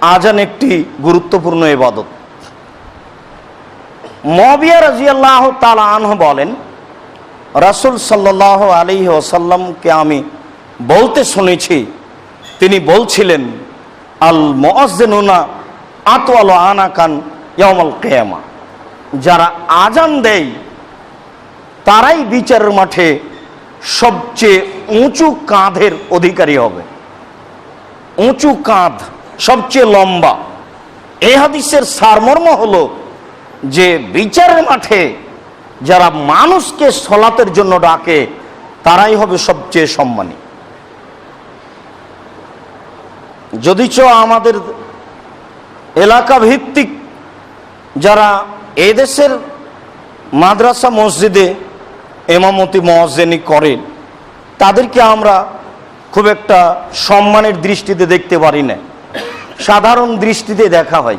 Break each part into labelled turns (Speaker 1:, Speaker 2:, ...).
Speaker 1: আজান একটি গুরুত্বপূর্ণ ইবাদত। মবিয়া রাজিয়াল্লাহ তালা আনহ বলেন, রাসুল সাল্লাহ আলী ওসাল্লামকে আমি বলতে শুনেছি, তিনি বলছিলেন, আল মজেনুনা আতওয়াল আনাকান ইয়ামাল কেয়ামা। যারা আজান দেয়, তারাই বিচারের মাঠে সবচেয়ে উঁচু কাঁধের অধিকারী হবে। উঁচু কাঁধ সবচেয়ে লম্বা। এ হাদিসের সারমর্ম হলো যে বিচারের মাঠে যারা মানুষকে সলাতের জন্য ডাকে, তারাই হবে সবচেয়ে সম্মানী। যদিচ আমাদের এলাকা ভিত্তিক যারা এদেশের মাদ্রাসা মসজিদে এমামতি মহাজেনি করেন, তাদেরকে আমরা খুব একটা সম্মানের দৃষ্টিতে দেখতে পারি না সাধারণ দৃষ্টিতে দেখা হয়।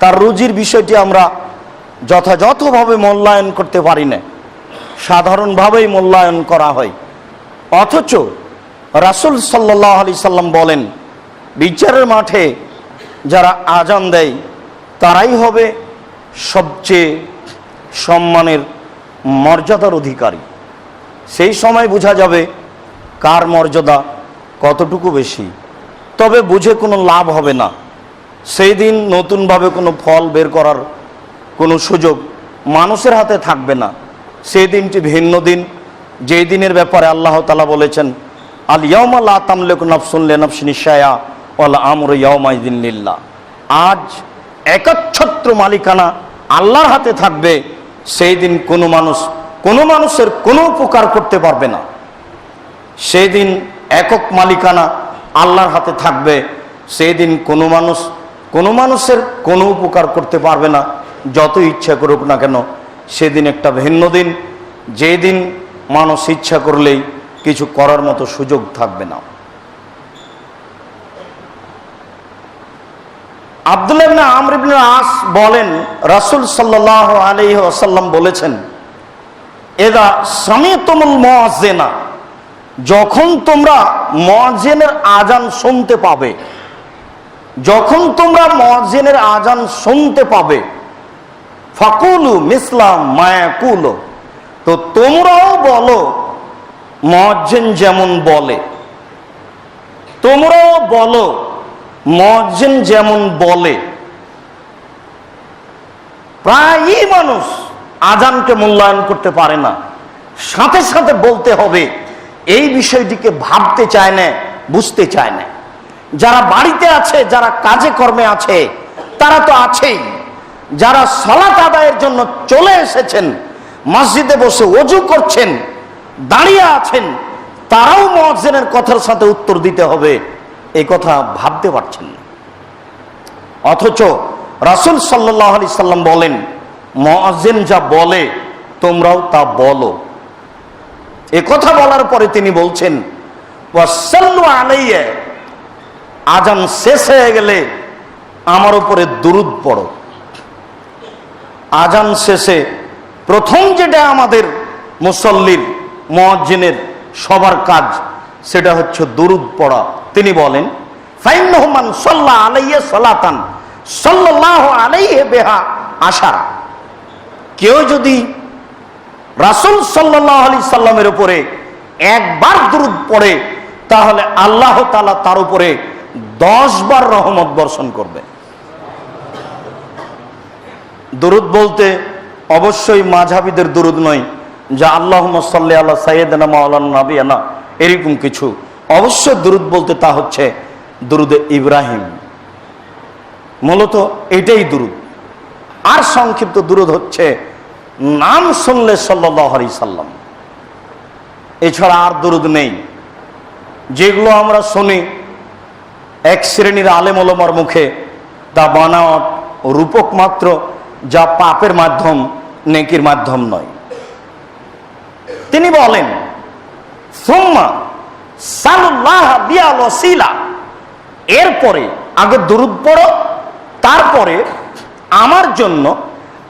Speaker 1: তার রুজির বিষয়টি আমরা যথাযথভাবে মূল্যায়ন করতে পারি না। সাধারণভাবেই মূল্যায়ন করা হয়। অথচ রাসুল সাল্লাহ আলি সাল্লাম বলেন, বিচারের মাঠে যারা আজান দেয়, তারাই হবে সবচেয়ে সম্মানের, মর্যাদার অধিকারী। সেই সময় বোঝা যাবে কার মর্যাদা কতটুকু বেশি। তবে বুঝে কোনো লাভ হবে না। সেই দিন নতুনভাবে কোনো ফল বের করার কোনো সুযোগ মানুষের হাতে থাকবে না। সেই দিনটি ভিন্ন দিন। যেই দিনের ব্যাপারে আল্লাহ তালা বলেছেন, আল ইয়মা লা তামলেক নফসুল্লে নফসিনিশায়া ওয়াল আমর ইয়মাইদিন লিল্লাহ। আজ একচ্ছত্র মালিকানা আল্লাহর হাতে থাকবে। সেই দিন কোনো মানুষ, কোনো মানুষের কোনো উপকার করতে পারবে না। সেই দিন একক মালিকানা আল্লাহর হাতে থাকবে সেই দিন কোনো মানুষ, কোনো মানুষের কোনো উপকার করতে পারবে না, যত ইচ্ছা করুক না কেন, সেদিন একটা ভিন্ন দিন যেই দিন মানুষ ইচ্ছা করলেই কিছু করার মতো সুযোগ থাকবে না। আবদুল্লাহ আমর ইবনে আস বলেন, রাসূল সাল্লাল্লাহু আলাইহি ওয়াসাল্লাম বলেছেন এদা সামিতুমুল মুয়াজ্জিনা যখন তোমরা মুয়াজ্জিনের আজান শুনতে পাবে, যখন তোমরা মুয়াজ্জিনের আজান শুনতে পাবে, ফাকুলু মিসলাম মায়াকুলু তো তোমরাও বলো মুয়াজ্জিন যেমন বলে। তোমরাও বলো মজ্জেন যেমন বলে। প্রায়ই মানুষ আজানকে মূল্যায়ন করতে পারে না। সাথে সাথে বলতে হবে এই বিষয়টিকে ভাবতে চায় না, বুঝতে চায় না। যারা বাড়িতে আছে, যারা কাজে কর্মে আছে, তারা তো আছেই। যারা সলাত আদায়ের জন্য চলে এসেছেন, মসজিদে বসে অজু করছেন, দাঁড়িয়ে আছেন, তারাও মজ্জেনের কথার সাথে উত্তর দিতে হবে। এই কথা ভাবতে পারছেন না। অথচ রাসুল সাল্লাহ আলি সাল্লাম বলেন মহাজেন যা বলে, তোমরাও তা বলো। এ কথা বলার পরে তিনি বলছেন আজান শেষ হয়ে গেলে আমার উপরে দুরুদ পড়ো। আজান শেষে প্রথম যেটা আমাদের মুসল্লির মহাজিনের সবার কাজ, সেটা হচ্ছে দুরুদ পড়া। তিনি বলেন ফাইনহমান সাল্লাহ আলাইয়া সালাতান সাল্লাহ আলাইহে বেহা আশা কেউ যদি রাসুল সাল্লাহ আলি সাল্লামের উপরে একবার দুরুদ পড়ে, তাহলে আল্লাহ তালা তার উপরে দশ বার রহমত বর্ষণ করবে। দুরুদ বলতে অবশ্যই মাঝাবিদের দুরুদ নয়, যা আল্লাহ সাল্লি আল্লাহ সাইয়েদানা মাওলানা এরকম কিছু। অবশ্য দুরুদ বলতে তা হচ্ছে দুরুদে ইব্রাহিম। মূলত এটাই দুরুদ। আর সংক্ষিপ্ত দুরুদ হচ্ছে নাম শুনলে সাল্লি সাল্লাম। এছাড়া আর দুরুদ নেই। যেগুলো আমরা শুনি, এক শ্রেণির আলেম ওলমার মুখে, তা বানাওয়াট রূপক মাত্র, যা পাপের মাধ্যম, নেকির মাধ্যম নয়। তিনি বলেন সাল্লাহ এরপরে আগে দুরুদ পড়ো, তারপরে আমার জন্য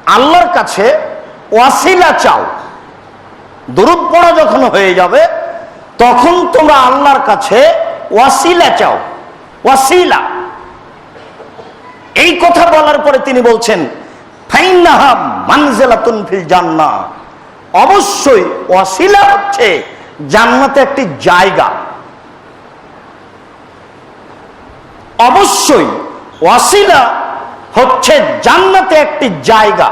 Speaker 1: আল্লাহর কাছে ওয়াসিলা চাও। দুরুদ পড়া যখন হয়ে যাবে, তখন তোমরা আল্লাহর কাছে ওয়াসিলা চাও। ওয়াসিলা। এই কথা বলার পরে তিনি বলছেন অবশ্যই ওয়াসিলা হচ্ছে জান্নাতে একটি জায়গা। অবশ্যই ওয়াসিলা হচ্ছে জান্নাতে একটি জায়গা।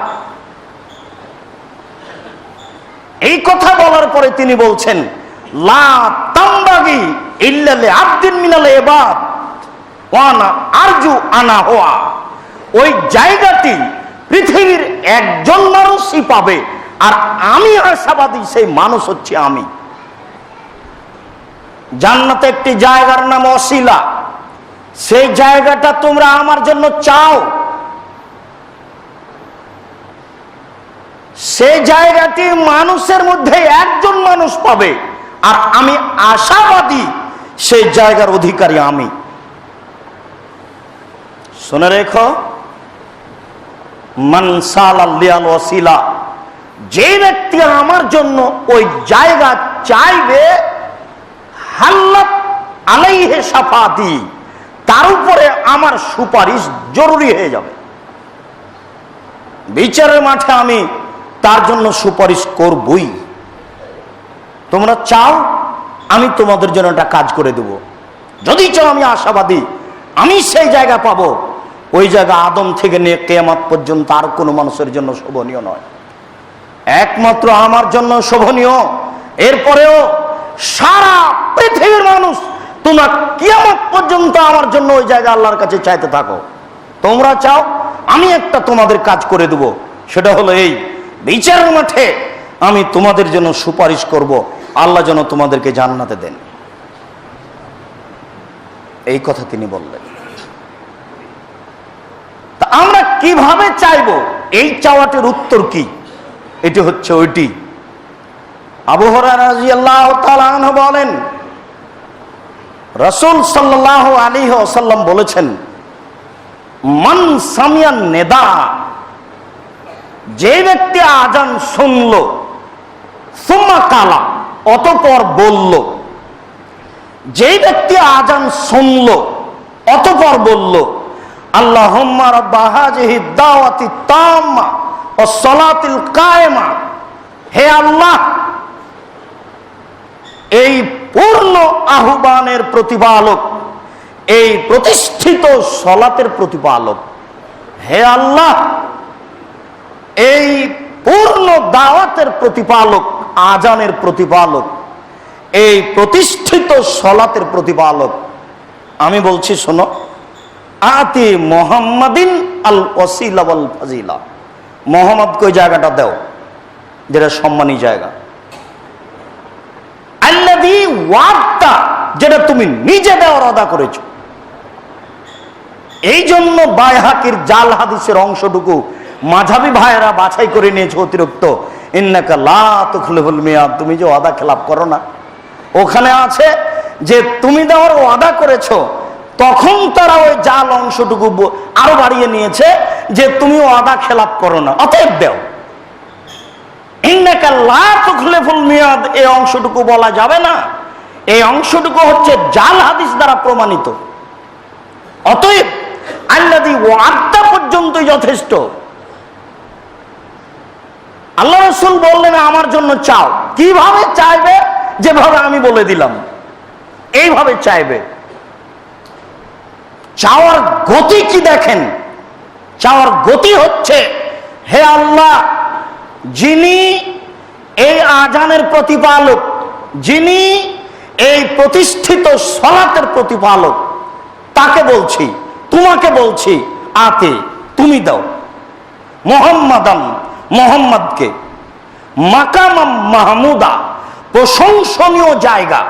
Speaker 1: এই কথা বলার পরে তিনি বলছেন, লা তাম্বাগি ইল্লালে আরজু আনা ওই জায়গাটি পৃথিবীর একজন মানুষই পাবে, আর আমি সেই মানুষ হচ্ছে আমি। জান্নাতে একটি জায়গার নাম অশিলা। সেই জায়গাটা তোমরা আমার জন্য চাও। সে জায়গাটি মানুষের মধ্যে একজন মানুষ পাবে। আর আমি আশাবাদী সেই জায়গার অধিকারী আমি। শুনে রেখো। মনসাল আল্লিয়াল যে ব্যক্তি আমার জন্য ওই জায়গা চাইবে, হাল্লাত আলাইহে সাফাতি, তার উপরে আমার সুপারিশ জরুরি হয়ে যাবে। বিচারের মাঠে আমি তার জন্য সুপারিশ করবই। তোমরা চাও আমি তোমাদের জন্য একটা কাজ করে দেব। যদি চাও আমি আশাবাদী, আমি সেই জায়গা পাবো। ওই জায়গা আদম থেকে নিয়ে কেয়ামাত পর্যন্ত আর কোনো মানুষের জন্য শোভনীয় নয়। একমাত্র আমার জন্য শোভনীয়। এরপরেও সারা পৃথিবীর মানুষ, তোমরা কিয়ামত পর্যন্ত আমার জন্য ওই জায়গা আল্লাহর কাছে চাইতে থাকো। তোমরা চাও আমি একটা তোমাদের কাজ করে দেব। সেটা হলো এই বিচারের মাঠে আমি তোমাদের জন্য সুপারিশ করব, আল্লাহ যেন তোমাদেরকে জান্নাতে দেন। এই কথা তিনি বললেন। তা আমরা কীভাবে চাইব? এই চাওয়াটির উত্তর কি? এটি হচ্ছে ওইটি। আল্লাহ বলেন, রসুল সাল্লাহ আলী ওসাল্লাম বলেছেন, মান সামিয়ান নেদা যে ব্যক্তি আজান শুনল, সুম্মা কালা, অতপর বলল। যে ব্যক্তি আজান শুনল, অতপর বলল আল্লাহ কায়েমা। হে আল্লাহ, এই পূর্ণ আহ্বানের প্রতিপালক, এই প্রতিষ্ঠিত সলাতের প্রতিপালক। হে আল্লাহ এই পূর্ণ দাওয়াতের প্রতিপালক, আজানের প্রতিপালক, এই প্রতিষ্ঠিত সলাতের প্রতিপালক। আমি বলছি, শোনো, আতি মোহাম্মদিন আল ওসিলা ওয়াল ফাজিলা। মোহাম্মদকে ওই জায়গাটা দাও? যেটা সম্মানী জায়গা। আল্লাদি ওয়াদটা যেটা তুমি নিজে দেওয়ার আদা করেছ। এই জন্য বায়হাকির জাল হাদিসের অংশটুকু মাঝাবি ভাইয়েরা বাছাই করে নিয়েছে অতিরিক্ত। ইন্নাকা তুমি যে ওয়াদা খেলাপ করো না। ওখানে আছে যে তুমি দেওয়ার ওয়াদা করেছ, তখন তারা ওই জাল অংশটুকু আরও বাড়িয়ে নিয়েছে যে তুমি ওয়াদা খেলাপ করো না, অতএব দেও। ইন্নাকা লা তুখলিফুল মিয়াদ এই অংশটুকু বলা যাবে না। এই অংশটুকু হচ্ছে জাল হাদিস দ্বারা প্রমাণিত। অতএব আল্লাদি ওয়াদা পর্যন্তই যথেষ্ট। আল্লাহ রসুল বললেন, আমার জন্য চাও। কীভাবে চাইবে? যেভাবে আমি বলে দিলাম। এইভাবে চাইবে। চাওয়ার গতি কি দেখেন? চাওয়ার গতি হচ্ছে, হে আল্লাহ, যিনি এই আজানের প্রতিপালক, যিনি এই প্রতিষ্ঠিত সলাতের প্রতিপালক, তাকে বলছি, তোমাকে বলছি, আতে, তুমি দাও। মোহাম্মদাম মোহাম্মদকে। মাকামাম মাহমুদা, প্রশংসনীয় জায়গা।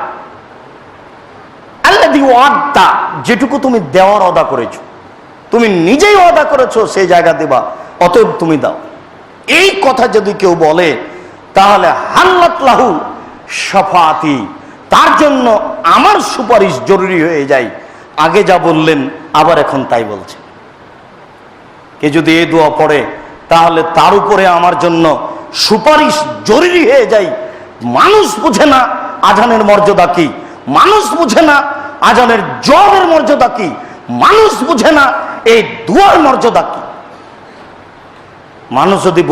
Speaker 1: ওয়াদা যেটুকু তুমি দেওয়ার অদা করেছ। তুমি নিজেই অদা করেছ, সেই জায়গা দেবা, অতএব তুমি দাও। এই কথা যদি কেউ বলে, তাহলে হাল্লাত লাহু সাফাতি তার জন্য আমার সুপারিশ জরুরি হয়ে যায়। আগে যা বললেন, আবার এখন তাই বলছে। কে যদি এই দোয়া পড়ে তাহলে তার উপরে আমার জন্য সুপারিশ জরুরি হয়ে যায়। মানুষ বুঝে না আজানের মর্যাদা কি। মানুষ বুঝে না আজানের জবের মর্যাদা কি। মানুষ বুঝে না এই দুয়ার মর্যাদা কি। মানুষ যদি